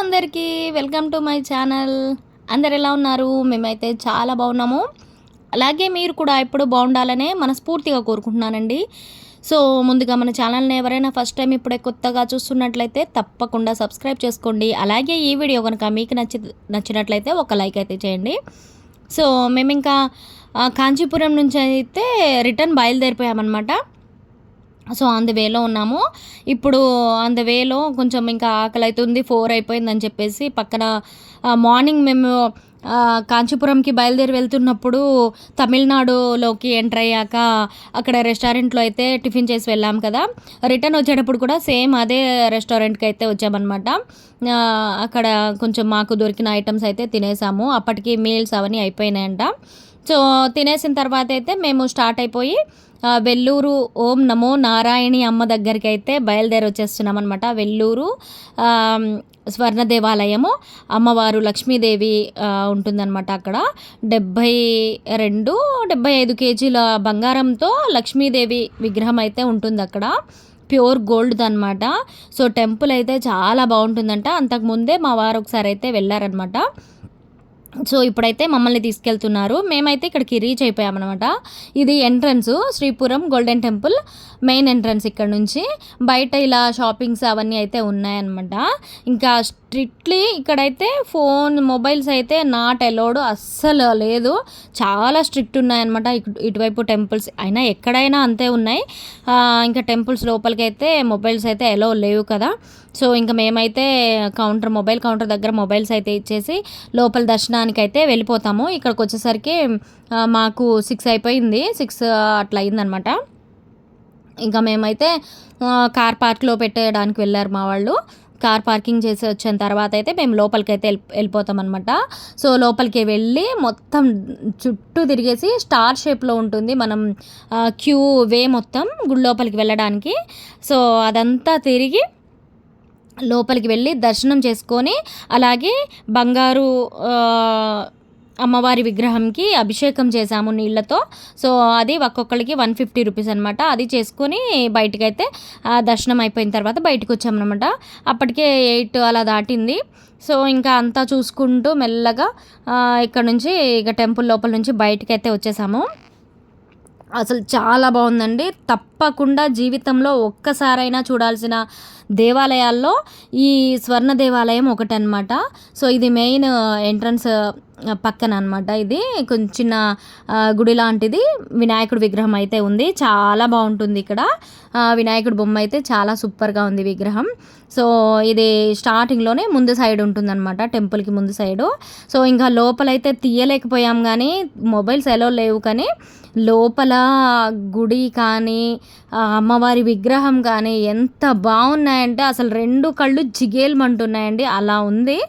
అందరికీ welcome to my channel. అందరు ఎలా ఉన్నారు? మేమైతే చాలా బాగున్నాము. అలాగే మీరు కూడా ఎప్పుడు బాగుండాలనే మనస్ఫూర్తిగా కోరుకుంటున్నానండి. సో ముందుగా మన ఛానల్ని ఎవరైనా ఫస్ట్ టైం ఇప్పుడే కొత్తగా చూస్తున్నట్లయితే తప్పకుండా సబ్స్క్రైబ్ చేసుకోండి. అలాగే ఈ వీడియో కనుక మీకు నచ్చి నచ్చినట్లయితే ఒక లైక్ అయితే చేయండి. సో మేము ఇంకా కాంచీపురం నుంచి అయితే రిటర్న్ బయలుదేరిపోయామన్నమాట. సో ఆన్ ద వేలో ఉన్నాము. ఇప్పుడు ఆన్ ద వేలో కొంచెం ఇంకా ఆకలి అవుతుంది ఫోర్ అయిపోయిందని చెప్పేసి పక్కన మార్నింగ్ మేము కాంచీపురంకి బయలుదేరి వెళ్తున్నప్పుడు తమిళనాడులోకి ఎంటర్ అయ్యాక అక్కడ రెస్టారెంట్లో అయితే టిఫిన్ చేసి వెళ్ళాం కదా. రిటర్న్ వచ్చేటప్పుడు కూడా సేమ్ అదే రెస్టారెంట్కి అయితే వచ్చామన్నమాట. అక్కడ కొంచెం మాకు దొరికిన ఐటమ్స్ అయితే తినేసాము. అప్పటికి మీల్స్ అవన్నీ అయిపోయినాయంట. సో తినేసిన తర్వాత అయితే మేము స్టార్ట్ అయిపోయి వెల్లూరు ఓం నమో నారాయణి అమ్మ దగ్గరికి అయితే బయలుదేరి వచ్చేస్తున్నాం అనమాట వెల్లూరు స్వర్ణ దేవాలయము అమ్మవారు లక్ష్మీదేవి ఉంటుందన్నమాట అక్కడ. డెబ్భై రెండు డెబ్బై ఐదు కేజీల బంగారంతో లక్ష్మీదేవి విగ్రహం అయితే ఉంటుంది అక్కడ ప్యూర్ గోల్డ్ అనమాట సో టెంపుల్ అయితే చాలా బాగుంటుందంట. అంతకుముందే మా వారు ఒకసారి అయితే వెళ్ళారనమాట సో ఇప్పుడైతే మమ్మల్ని తీసుకెళ్తున్నారు. మేమైతే ఇక్కడికి రీచ్ అయిపోయామన్నమాట. ఇది entrance Sripuram golden temple main entrance ఇక్కడ నుంచి. బయట ఇలా షాపింగ్స్ అవన్నీ అయితే ఉన్నాయన్నమాట. ఇంకా స్ట్రిక్ట్లీ ఇక్కడైతే ఫోన్ మొబైల్స్ అయితే నాట్ అలౌడ్. అస్సలు లేదు. చాలా స్ట్రిక్ట్ ఉన్నాయన్నమాట ఇటువైపు టెంపుల్స్. అయినా ఎక్కడైనా అంతే ఉన్నాయి. ఇంకా టెంపుల్స్ లోపలికి అయితే మొబైల్స్ అయితే అలో లేవు కదా. సో ఇంకా మేమైతే కౌంటర్ మొబైల్ కౌంటర్ దగ్గర మొబైల్స్ అయితే ఇచ్చేసి లోపల దర్శనానికి అయితే వెళ్ళిపోతాము. ఇక్కడికి వచ్చేసరికి మాకు సిక్స్ అయిపోయింది. సిక్స్ అట్లా అయిందనమాట ఇంకా మేమైతే కార్ పార్క్లో పెట్టేయడానికి వెళ్ళారు మా వాళ్ళు. కార్ పార్కింగ్ చేసి వచ్చిన తర్వాత అయితే మేము లోపలికి అయితే వెళ్ళిపోతాం అనమాట సో లోపలికి వెళ్ళి మొత్తం చుట్టూ తిరిగేసి స్టార్ షేప్లో ఉంటుంది మనం క్యూ వే మొత్తం గుడి లోపలికి వెళ్ళడానికి. సో అదంతా తిరిగి లోపలికి వెళ్ళి దర్శనం చేసుకొని అలాగే బంగారు అమ్మవారి విగ్రహంకి అభిషేకం చేశాము నీళ్ళతో. సో అది ఒక్కొక్కరికి వన్ ఫిఫ్టీ రూపీస్ అనమాట అది చేసుకొని బయటకైతే దర్శనం అయిపోయిన తర్వాత బయటకు వచ్చామన్నమాట అప్పటికే ఎయిట్ అలా దాటింది. సో ఇంకా అంతా చూసుకుంటూ మెల్లగా ఇక్కడ నుంచి ఇక టెంపుల్ లోపల నుంచి బయటకైతే వచ్చేసాము. అసలు చాలా బాగుందండి. తప్పకుండా జీవితంలో ఒక్కసారైనా చూడాల్సిన దేవాలయాల్లో ఈ స్వర్ణ దేవాలయం ఒకటి అనమాట సో ఇది మెయిన్ ఎంట్రన్స్ పక్కన అనమాట ఇది. కొంచెం చిన్న గుడి లాంటిది. వినాయకుడి విగ్రహం అయితే ఉంది. చాలా బాగుంటుంది ఇక్కడ. వినాయకుడి బొమ్మ అయితే చాలా సూపర్గా ఉంది విగ్రహం. సో ఇది స్టార్టింగ్లోనే ముందు సైడ్ ఉంటుందన్నమాట టెంపుల్కి ముందు సైడు. సో ఇంకా లోపలైతే తీయలేకపోయాం కానీ మొబైల్స్ ఎలా లేవు కానీ లోపల గుడి కానీ అమ్మవారి విగ్రహం కానీ ఎంత బాగున్నాయంటే అసలు రెండు కళ్ళు జిగేల్మంటున్నాయండి. అలా ఉంది.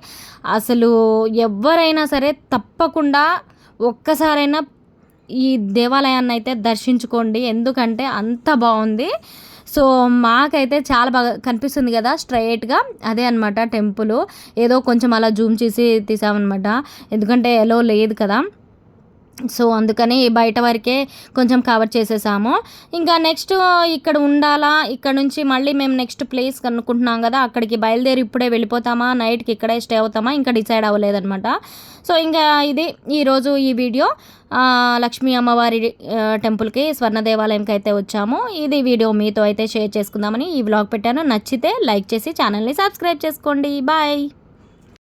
అసలు ఎవరైనా సరే తప్పకుండా ఒక్కసారైనా ఈ దేవాలయాన్ని అయితే దర్శించుకోండి. ఎందుకంటే అంత బాగుంది. సో మాకైతే చాలా బాగా కనిపిస్తుంది కదా స్ట్రైట్గా. అదే అనమాట టెంపుల్. ఏదో కొంచెం అలా జూమ్ చేసి తీసామన్నమాట. ఎందుకంటే ఎలో లేదు కదా. సో అందుకని బయట వరకే కొంచెం కవర్ చేసేసాము. ఇంకా నెక్స్ట్ ఇక్కడ ఉండాలా? ఇక్కడ నుంచి మళ్ళీ మేము నెక్స్ట్ ప్లేస్ కనుక్కుంటున్నాం కదా అక్కడికి బయలుదేరి ఇప్పుడే వెళ్ళిపోతామా? నైట్కి ఇక్కడే స్టే అవుతామా? ఇంకా డిసైడ్ అవ్వలేదనమాట సో ఇంకా ఇది ఈరోజు ఈ వీడియో లక్ష్మీ అమ్మవారి టెంపుల్కి స్వర్ణ దేవాలయంకి అయితే వచ్చాము. ఇది వీడియో మీతో అయితే షేర్ చేసుకుందామని ఈ వ్లాగ్ పెట్టాను. నచ్చితే లైక్ చేసి ఛానల్ని సబ్స్క్రైబ్ చేసుకోండి. బాయ్